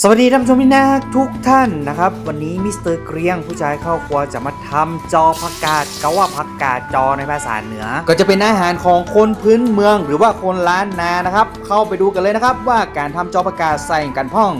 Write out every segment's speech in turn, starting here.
สวัสดีท่านผู้ชมที่น่าทุกท่านนะครับ วันนี้มิสเตอร์เกรียงผู้ชายเข้าครัวจะมาทำจอผักกาดก็ว่าผักกาดจอในภาษาเหนือ ก็จะเป็นอาหารของคนพื้นเมืองหรือว่าคนล้านนานะครับ เข้าไปดูกันเลยนะครับว่าการทำจอผักกาดใส่กันพ่อง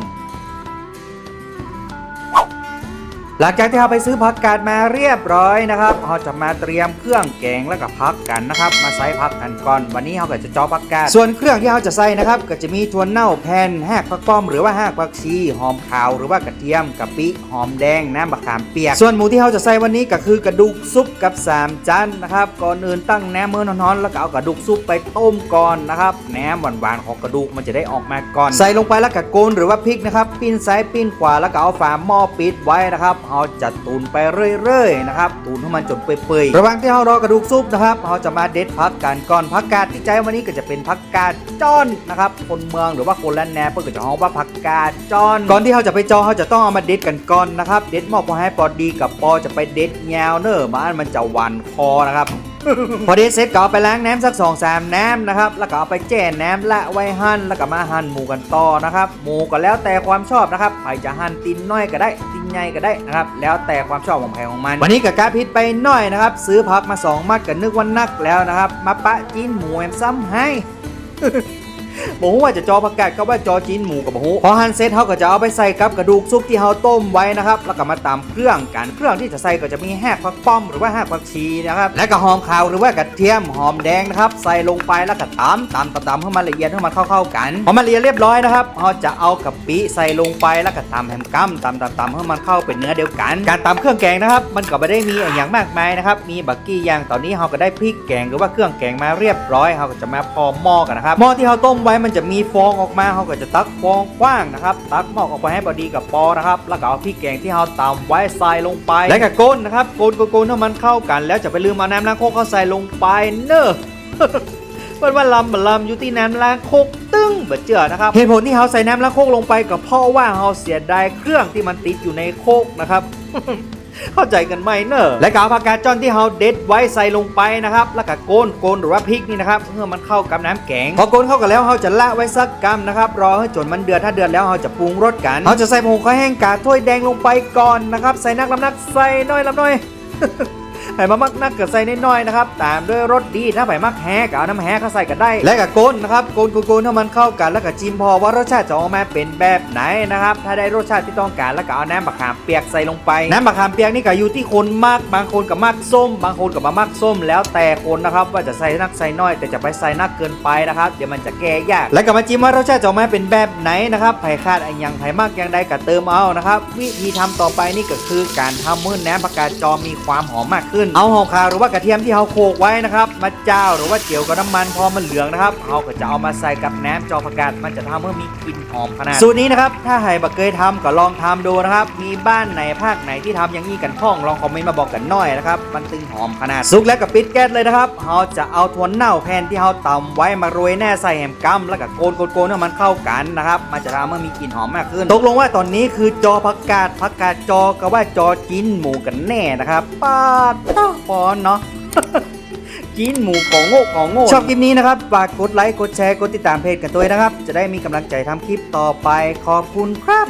หลังจากที่เราไปซื้อผักกาดมาเรียบร้อยนะครับเราจะมาเตรียมเครื่องแกงแล้วก็พักกันนะครับ มาใส่ผักกันก่อน วันนี้เราก็จะเจอผักกาด ส่วนเครื่องที่เราจะใส่นะครับ ก็จะมีถั่วเน่าแผ่นแหกผักป้อมหรือว่าแหกผักชีหอมขาวหรือว่ากระเทียมกะปิหอมแดงน้ำมะขามเปียก ส่วนหมูที่เราจะใส่วันนี้ก็คือกระดูกซุปกับสามจานนะครับ ก่อนอื่นตั้งแหนมมือนอนๆแล้วก็เอากระดูกซุปไปต้มก่อนนะครับแหนมหวานๆของกระดูกมันจะได้ออกมาก่อน ใส่ลงไปแล้วก็โกนหรือว่าพริกนะครับ ปิ้นซ้ายปิ้นขวาแล้วก็เอาฝาหม้อปิดไว้นะครับเราจะตุนไปเรื่อยๆนะครับตุนให้มันจนเปื่อยๆระหว่างที่เรารอกระดูกซุปนะครับเราจะมาเด็ดผักกันก่อนผักกาดที่ใจวันนี้ก็จะเป็นผักกาดจ้อนนะครับคนเมืองหรือว่าคนละแนเพื่อก็จะฮ้องว่าผักกาดจ้อนก่อนที่เราจะไปจอเราจะต้องเอามาเด็ดกันก่อนนะครับเด็ดหม้อพอให้พอดีกับปอจะไปเด็ดแงวเนอร์มันมันจะหวานคอนะครับพอเด็ดเสร็จก็เอาไปล้างน้ำสัก2องสามน้ำนะครับ แล้วก็เอาไปแจ่น้ำละไว้หั่นแล้วก็มาหั่นหมูกันต่อนะครับ หมูก็แล้วแต่ความชอบนะครับใครจะหั่นตินน้อยก็ได้ ใหญ่ก็ได้นะครับ แล้วแต่ความชอบของใครของมัน วันนี้กับกาพิษไปหน่อยนะครับ ซื้อผักมา2มัดกันนึกว่านักแล้วนะครับ มาปะจีนหมูแอมซ้ำให้ บอกว่าจะจอผักกาดก็ว่าจอจีนหมูกับบอกพอหั่นเสร็จเขาก็จะเอาไปใส่กับกระดูกซุปที่เขาต้มไว้นะครับ แล้วก็มาตำเครื่องกันเครื่องที่จะใส่ก็จะมีแหกผักป้อมหรือว่าแหกผักชีนะครับ และก็หอมขาวหรือว่ากระเทียมหอมแดงนะครับ ใส่ลงไปแล้วก็ตำตำตำตำให้มันละเอียดให้มันเข้าๆกัน พอมันละเอียดเรียบร้อยนะครับเขาจะเอากะปิใส่ลงไปแล้วก็ตำแฮมกัมตำตำตำให้มันเข้าเป็นเนื้อเดียวกัน การตำเครื่องแกงนะครับ มันก็ไม่ได้มีอย่างมากมายนะครับ มีบักกี้อย่างตอนนี้เราก็ได้พริกแกงหรือว่าเครื่องแกงมาเรียบร้อยเราก็จะมาพอหม้อกันนะครับหม้อที่เราต้มไว้มันจะมีฟองออกมาเราก็จะตักฟองกว้างนะครับ ตักหม้อออกไปให้พอดีกับปอนะครับ แล้วก็เอาพริกแกงที่เราตำไว้ใส่ลงไป แล้วก็ก้นนะครับโกนโกนโกนให้มันเข้ากัน แล้วจะไปลืมเอาน้ำล้างโคกเข้าใส่ลงไปเนอะเปิ้นว่าลำบลำอยู่ที่น้ำล้างโคกตึ้งเบิดเจือนะครับเหตุผลที่เขาใส่น้ำล้างโคกลงไปก็เพราะว่าเขาเสียดายเครื่องที่มันติดอยู่ในโคกนะครับ เข้าใจกันไหมเนอะและกาวผักกาดจ้อนที่เราเด็ดไว้ใส่ลงไปนะครับ แล้วก็โกนโกนหรือว่าพริกนี่นะครับเพื่อมันเข้ากับน้ำแกงพอโกนเข้ากันแล้วเราจะละไว้สักกำนะครับรอให้จนมันเดือดถ้าเดือดแล้วเราจะปรุงรสกันเราจะใส่ผงข้าวแห้งกาถ้วยแดงลงไปก่อนนะครับ ใส่นักลำนักใส่น้อยลำน้อย ไผ่มามักนักก็ใส่น้อยๆนะครับตามด้วยรสดีถ้าไผ่มักแฮก็เอาน้ำแฮเข้าใส่กันได้ และกับโกนนะครับโกนโกนๆให้มันเข้ากันแล้วก็จิ้มพอว่ารสชาติจะออกมาเป็นแบบไหนนะครับถ้าได้รสชาติที่ต้องการแล้วก็เอาน้ำมะขามเปียกใส่ลงไป น้ำมะขามเปียกนี่ก็อยู่ที่คนมากบางคนกับมากส้ม บางคนกับมามากส้ม แล้วแต่คนนะครับว่าจะใส่นักใส่น้อย แต่จะไปใส่นักเกินไปนะครับเดี๋ยวมันจะแก้ยาก แล้วก็มาจิ้มว่ารสชาติจะออกมาเป็นแบบไหนนะครับไผ่คาดอันยังไผ่มากยังใดก็เติมเอานะครับวิธีทำต่อไปนี่ก็คือการทำมื่นน้ำผักกาดจอมีความหอมมากขึ้น เอาหอมขาวหรือว่ากระเทียมที่เราโขลกไว้นะครับ มาเจ้าหรือว่าเจียวกับน้ำมันพอมันเหลืองนะครับเราก็จะเอามาใส่กับน้ำจอผักกาดมันจะทำให้มีกลิ่นหอมขนาดสูตรนี้นะครับถ้าใครบักเคยทำก็ลองทำดูนะครับมีบ้านไหนภาคไหนที่ทำอย่างนี้กันพ้องลองคอมเมนต์มาบอกกันหน่อยนะครับมันตึงหอมขนาดสุกแล้วก็ปิดแก๊สเลยนะครับเราจะเอาถั่วเน่าแผ่นที่เราตำไว้มาโรยแน่ใส่แฮมกัมแล้วก็โกนโกนโกนให้มันเข้ากันนะครับมันจะทำให้มีกลิ่นหอมมากขึ้น ตกลงว่าตอนนี้คือจอผักกาดผักกาดจอก็ว่าจอจิ้นหมูกันแน่นะครับปาดเต้าปอนเนาะกินหมูของโง่ของโง่ชอบคลิปนี้นะครับฝากกดไลค์กดแชร์กดติดตามเพจกันด้วยนะครับ จะได้มีกำลังใจทำคลิปต่อไปขอบคุณครับ